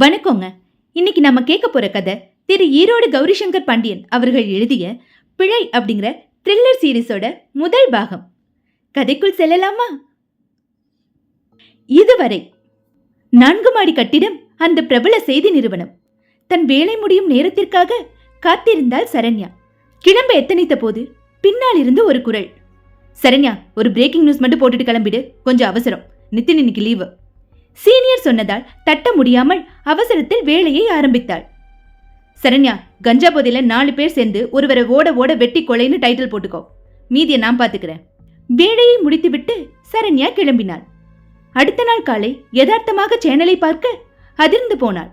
வணக்கங்க. இன்னைக்கு நம்ம கேட்க போற கதை திரு ஈரோடு கௌரிசங்கர் பாண்டியன் அவர்கள் எழுதிய பிழை அப்படிங்கிற த்ரில்லர் சீரீஸோட முதல் பாகம். கதைக்குள் செல்லலாமா? இதுவரை நான்கு மாடி கட்டிடம் அந்த பிரபல செய்தி நிறுவனம். தன் வேலை முடியும் நேரத்திற்காக காத்திருந்தாள் சரண்யா. கிளம்ப எத்தனைத்த போது பின்னால் இருந்து ஒரு குரல். சரண்யா ஒரு பிரேக்கிங் நியூஸ் மட்டும் போட்டுட்டு கிளம்பிடு. கொஞ்சம் அவசரம். நித்தின் இன்னைக்கு லீவு சீனியர் சொன்னதால் தட்ட முடியாமல் அவசரத்தில் வேலையை ஆரம்பித்தாள். சரண்யா கஞ்சா போதையில நாலு பேர் சேர்ந்து ஒருவரை ஓட ஓட வெட்டி கொலைன்னு டைட்டில் போட்டுக்கோ. மீதியை நான் பார்த்துக்கிறேன் வேலையை முடித்துவிட்டு சரண்யா கிளம்பினாள். அடுத்த நாள் காலை யதார்த்தமாக சேனலை பார்க்க அதிர்ந்து போனாள்.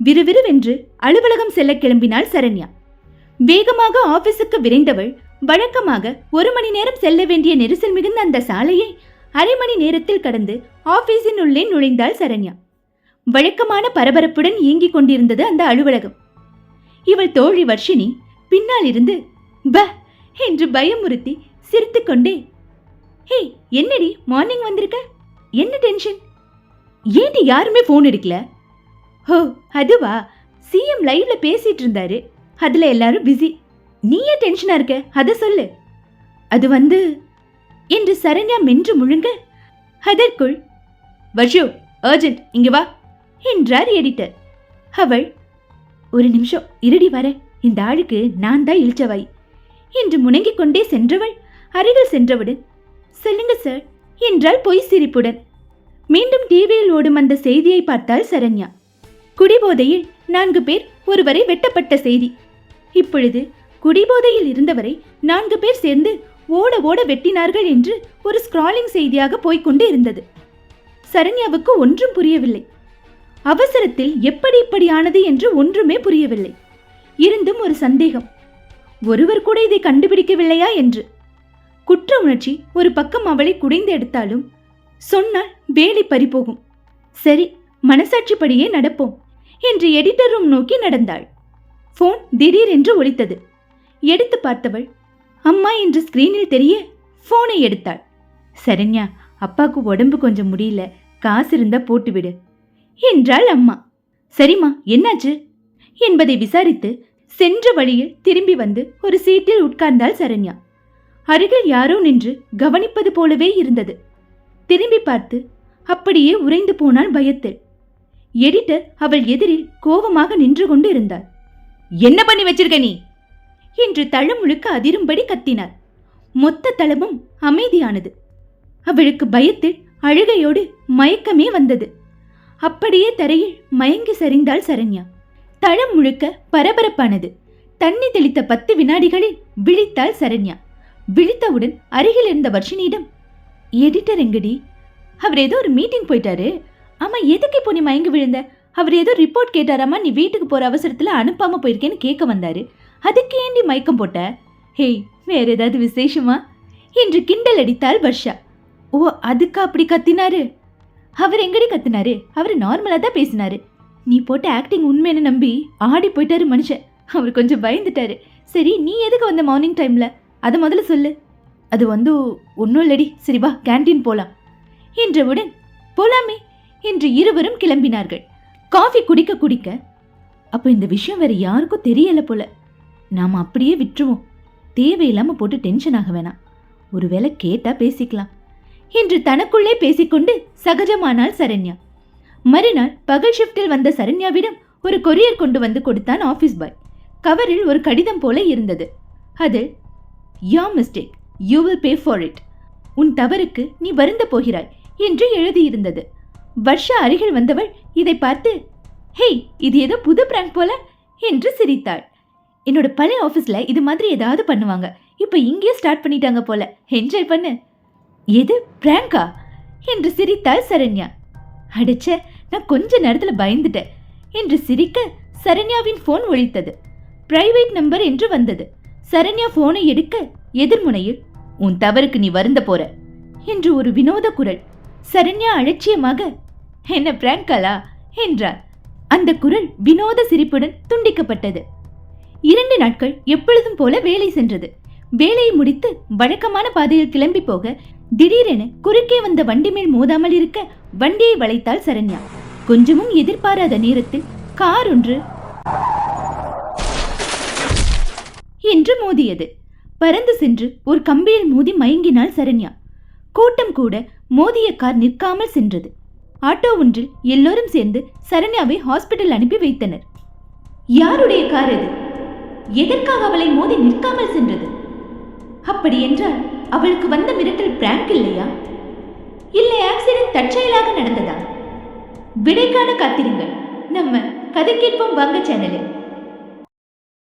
விறுவிறுவென்று அலுவலகம் செல்ல கிளம்பினாள் சரண்யா. வேகமாக ஆபீஸுக்கு விரைந்தவள் வழக்கமாக ஒரு மணி நேரம் செல்ல வேண்டிய நெரிசல் மிகுந்த அந்த சாலையை அரை மணி நேரத்தில் கடந்து ஆபீஸின் உள்ளே நுழைந்தாள் சரண்யா. வழக்கமான பரபரப்புடன் இயங்கிக் கொண்டிருந்தது அந்த அலுவலகம். இவள் தோழி வர்ஷினி பின்னால் இருந்து ப என்று பயமுறுத்தி சிரித்துக்கொண்டே ஹே என்னடி மார்னிங் வந்திருக்க? என்ன டென்ஷன்? ஏன்டி யாருமே ஃபோன் எடுக்கல? ஹோ அதுவா? சிஎம் லைவ்ல பேசிட்டு இருந்தாரு. அதுல எல்லாரும் பிஸி. நீயே டென்ஷனா இருக்க? அத சொல்லு. அது வந்து என்று சரண்யா மென்று முழுங்க. அதற்குள். வர்ஷு அர்ஜென்ட் இங்கே வா. என்றார் எடிட்டர். அவள் ஒரு நிமிஷம் இருடி வர. இந்த ஆளுக்கு நான் தான் இழிச்சவாய். என்று முணங்கிக் கொண்டே சென்றவள் அருகில் சென்றவுடன் சொல்லுங்க சார் என்றாள் பொய் சிரிப்புடன். மீண்டும் டிவியில் ஓடும் அந்த செய்தியை பார்த்தாள் சரண்யா. குடிபோதையில் நான்கு பேர் ஒருவரை வெட்டப்பட்ட செய்தி. இப்பொழுது குடிபோதையில் இருந்தவரை நான்கு பேர் சேர்ந்து ஓட ஓட வெட்டினார்கள் என்று ஒரு ஸ்க்ராலிங் செய்தியாக போய்கொண்டு இருந்தது. சரண்யாவுக்கு ஒன்றும் புரியவில்லை. அவசரத்தில் எப்படி இப்படி ஆனது என்று ஒன்றுமே புரியவில்லை. இருந்தும் ஒரு சந்தேகம். ஒருவர் கூட இதை கண்டுபிடிக்கவில்லையா என்று. குற்ற உணர்ச்சி ஒரு பக்கம் அவளை குடைந்து எடுத்தாலும் சொன்னால் வேலை பறிபோகும். சரி மனசாட்சிப்படியே நடப்போம் என்று எடிட்டர் ரூம் நோக்கி நடந்தாள். போன் திடீரென்று ஒலித்தது. எடுத்து பார்த்தவள் அம்மா என்று ஸ்கிரீனில் தெரிய ஃபோனை எடுத்தாள். சரண்யா அப்பாவுக்கு உடம்பு கொஞ்சம் முடியல. காசு இருந்தா போட்டுவிடு. என்றாள் அம்மா. சரிம்மா என்னாச்சு? என்பதை விசாரித்து சென்ற வழியில் திரும்பி வந்து ஒரு சீட்டில் உட்கார்ந்தாள் சரண்யா. அருகில் யாரோ நின்று கவனிப்பது போலவே இருந்தது. திரும்பி பார்த்து அப்படியே உறைந்து போனாள் பயத்தில். எடிட்டர் அவள் எதிரில் கோபமாக நின்று கொண்டு இருந்தார் என்ன பண்ணி வச்சிருக்க நீ? என்று முழுக்க அதிரும்படி கத்தினார். மொத்த தளமும் அமைதியானது. அவளுக்கு பயத்தில் அழுகையோடு மயக்கமே வந்தது. அப்படியே தரையில் மயங்கி சரிந்தாள் சரண்யா. தளம் முழுக்க பரபரப்பானது. தண்ணி தெளித்த பத்து வினாடிகளில் விழித்தாள் சரண்யா. விழித்தவுடன் அருகில் இருந்த வர்ஷினியிடம் எடிட்டர் எங்கடி? அவர் ஏதோ ஒரு மீட்டிங் போயிட்டாரு. ஆமா எதுக்கு இப்போ நீ மயங்கி விழுந்த? அவர் ஏதோ ரிப்போர்ட் கேட்டாராமா? நீ வீட்டுக்கு போற அவசரத்துல அனுப்பாம போயிருக்கேன்னு கேட்க வந்தாரு. அதுக்கு ஏண்டி மயக்கம் போட்ட? ஹேய் வேற ஏதாவது விசேஷமா? என்று கிண்டல் அடித்தாள் வர்ஷா. ஓ அதுக்கா அப்படி கத்தினாரு? அவர் எங்கடி கத்தினாரு? அவர் நார்மலாக தான் பேசினாரு. நீ போட்ட ஆக்டிங் உண்மைன்னு நம்பி ஆடி போயிட்டாரு மனுஷன். அவர் கொஞ்சம் பயந்துட்டாரு. சரி நீ எதுக்கு வந்த மார்னிங் டைமில் அதை முதல்ல சொல்லு. அது வந்து ஒன்றும் இல்லடி. சரி வா கேண்டீன் போகலாம் என்றவுடன் போலாமே என்று இருவரும் கிளம்பினார்கள். காஃபி குடிக்க குடிக்க அப்போ இந்த விஷயம் வேற யாருக்கும் தெரியலை போல. நாம் அப்படியே விட்டுருவோம். தேவையில்லாமல் போட்டு டென்ஷன் ஆக வேணாம். ஒருவேளை கேட்டால் பேசிக்கலாம். என்று தனக்குள்ளே பேசிக்கொண்டு சகஜமானாள் சரண்யா. மறுநாள் பகல் ஷிஃப்டில் வந்த சரண்யாவிடம் ஒரு கொரியர் கொண்டு வந்து கொடுத்தான் ஆஃபீஸ் பாய் கவரில் ஒரு கடிதம் போல இருந்தது. அது your mistake you will pay for it உன் தவறுக்கு நீ வருந்த போகிறாய் என்று எழுதியிருந்தது. வர்ஷா அருகில் வந்தவள் இதை பார்த்து ஹேய் இது ஏதோ புது பிராங்க் போல என்று சிரித்தாள். என்னோட பழைய ஆஃபீஸில் இது மாதிரி ஏதாவது பண்ணுவாங்க. இப்போ இங்கேயே ஸ்டார்ட் பண்ணிட்டாங்க போல. என்ஜாய் பண்ணு. எது? பிராங்கா? என்று சிரித்தாள் சரண்யா. அடிச்ச நான் கொஞ்ச நேரத்தில் பயந்துட்டேன். என்று சிரிக்க சரண்யாவின் ஃபோன் ஒழித்தது. பிரைவேட் நம்பர் என்று வந்தது. சரண்யா ஃபோனை எடுக்க எதிர்முனையில் உன் தவறுக்கு நீ வருந்த போற என்று ஒரு வினோத குரல். சரண்யா அலட்சியமாக என்ன பிராங்கலா? என்றார் அந்த குரல் வினோத சிரிப்புடன் துண்டிக்கப்பட்டது. இரண்டு நாட்கள் எப்பொழுதும் போல வேலை சென்றது. வேலையை முடித்து வழக்கமான பாதையில் கிளம்பி போக திடீரென குறுக்கே வந்த வண்டி மேல் மோதாமல் இருக்க வண்டியை வளைத்தாள் சரண்யா. கொஞ்சமும் எதிர்பாராத நேரத்தில் கார் ஒன்று என்று மோதியது. பறந்து சென்று ஒரு கம்பியில் மோதி மயங்கினாள் சரண்யா. கூட்டம் கூட மோதிய கார் நிற்காமல் சென்றது. ஆட்டோ ஒன்றில் எல்லோரும் சேர்ந்து சரண்யாவை ஹாஸ்பிட்டல் அனுப்பி வைத்தனர். யாருடைய கார் அது? எதற்காக அவளை மோதி நிற்காமல் சென்றது? அப்படி என்றால் அவளுக்கு வந்த மிரட்டல் பிராங்க் இல்லையா? இல்லை ஆக்சிடென்ட் தற்செயலாக நடந்ததா? விடைக்கான காத்திருங்கள். நம்ம கதை கேட்போம் வாங்க சேனலில்